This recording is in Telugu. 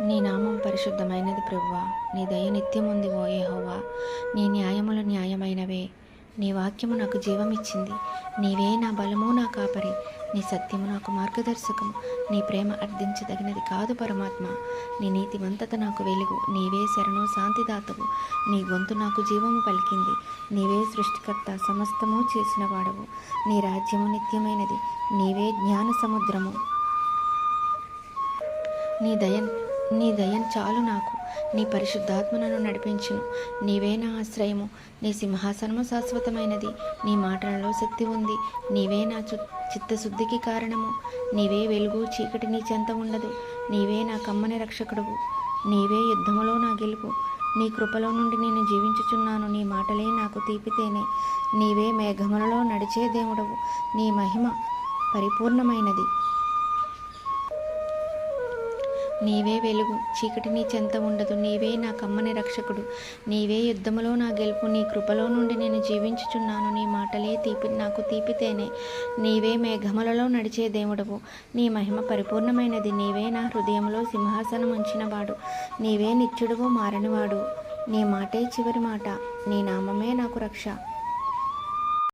నీ నామం పరిశుద్ధమైనది ప్రభువా. నీ దయ నిత్యముంది ఓ ఏహోవా నీ న్యాయములు న్యాయమైనవే. నీ వాక్యము నాకు జీవమిచ్చింది. నీవే నా బలము నా కాపరి. నీ సత్యము నాకు మార్గదర్శకము. నీ ప్రేమ అర్థించదగినది కాదు పరమాత్మ. నీ నీతివంతత నాకు వెలుగు. నీవే శరణు శాంతిదాతవు. నీ గొంతు నాకు జీవము పలికింది. నీవే సృష్టికర్త సమస్తము చేసిన వాడవు నీ రాజ్యము నిత్యమైనది. నీవే జ్ఞాన సముద్రము. నీ దయ నీ దయం చాలు నాకు. నీ పరిశుద్ధాత్మనను నడిపించును. నీవే నా ఆశ్రయము. నీ సింహాసనము శాశ్వతమైనది. నీ మాటలలో శక్తి ఉంది. నీవే నా చిత్తశుద్ధికి కారణము. నీవే వెలుగు చీకటి నీ చెంత ఉండదు. నీవే నా కమ్మని రక్షకుడువు. నీవే యుద్ధములో నా గెలుపు. నీ కృపలో నుండి నేను జీవించుచున్నాను. నీ మాటలే నాకు తీపితేనే. నీవే మేఘములలో నడిచే దేవుడవు. నీ మహిమ పరిపూర్ణమైనది. నీవే వెలుగు చీకటి నీ చెంత ఉండదు నీవే నా కమ్మని రక్షకుడు. నీవే యుద్ధములో నా గెలుపు నీ కృపలో నుండి నేను జీవించుచున్నాను. నీ మాటలే తీపి నాకు తీపితేనే. నీవే మేఘములలో నడిచే దేవుడవు. నీ మహిమ పరిపూర్ణమైనది. నీవే నా హృదయంలో సింహాసనం ఉంచినవాడు. నీవే నిత్యుడువు మారనివాడు. నీ మాటే చివరి మాట. నీ నామమే నాకు రక్ష.